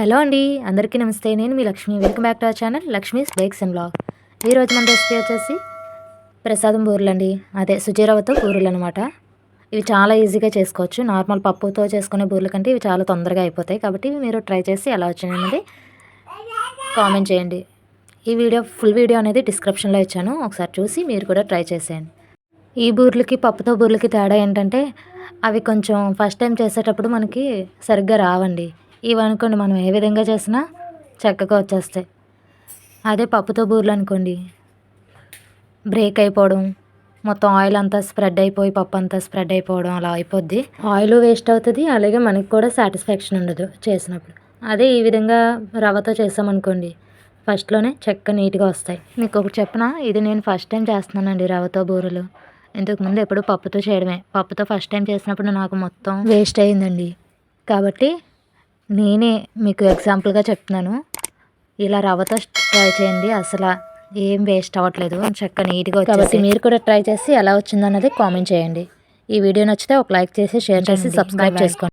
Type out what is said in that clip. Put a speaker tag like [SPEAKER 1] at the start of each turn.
[SPEAKER 1] Hello అండి అందరికీ నమస్తే. నేను మీ Lakshmi. Welcome back to our channel Lakshmi's bakes and blog. ఈరోజు మన రెసిపీ వచ్చేసి ప్రసాదం బూరెలు అండి అదే సుజీరవతో బూరెలు అనమాట ఇవి చాలా ఈజీగా చేసుకోవచ్చు. నార్మల్ పప్పుతో చేసుకునే బూరెల కంటే ఇవి చాలా తొందరగా అయిపోతాయి కాబట్టి మీరు ట్రై చేసి ఎలా వచ్చినాయి కామెంట్ చేయండి. ఈ వీడియో ఫుల్ వీడియో అనేది డిస్క్రిప్షన్లో ఇచ్చాను. ఒకసారి చూసి మీరు కూడా ట్రై చేసేయండి. ఈ బూర్లకి పప్పుతో బూర్లకి తేడా ఏంటంటే అవి కొంచెం ఫస్ట్ టైం చేసేటప్పుడు మనకి సరిగ్గా రావండి. ఇవి అనుకోండి మనం ఏ విధంగా చేసినా చక్కగా వచ్చేస్తాయి. అదే పప్పుతో బూరెలు అనుకోండి. బ్రేక్ అయిపోవడం మొత్తం ఆయిల్ అంతా స్ప్రెడ్ అయిపోయి పప్పు అంతా స్ప్రెడ్ అయిపోవడం అలా అయిపోద్ది. ఆయిల్ వేస్ట్ అవుతుంది అలాగే మనకి కూడా సాటిస్ఫాక్షన్ ఉండదు చేసినప్పుడు. అదే ఈ విధంగా రవ్వతో చేసామనుకోండి ఫస్ట్లోనే చెక్క నీట్గా వస్తాయి. మీకు ఒకటి చెప్పిన? ఇది నేను ఫస్ట్ టైం చేస్తున్నానండి రవ్వతో బూరెలు. ఇంతకుముందు ఎప్పుడు పప్పుతో చేయడమే. పప్పుతో ఫస్ట్ టైం చేసినప్పుడు నాకు మొత్తం వేస్ట్ అయిందండి. కాబట్టి నేనే మీకు ఎగ్జాంపుల్గా చెప్తున్నాను. ఇలా రవ్వతో ట్రై చేయండి. అసలు ఏం వేస్ట్ అవ్వట్లేదు. చక్కగా నీట్గా కాబట్టి మీరు కూడా ట్రై చేసి ఎలా వచ్చిందన్నది కామెంట్ చేయండి. ఈ వీడియో నచ్చితే ఒక లైక్ చేసి షేర్ చేసి సబ్స్క్రైబ్ చేసుకోండి.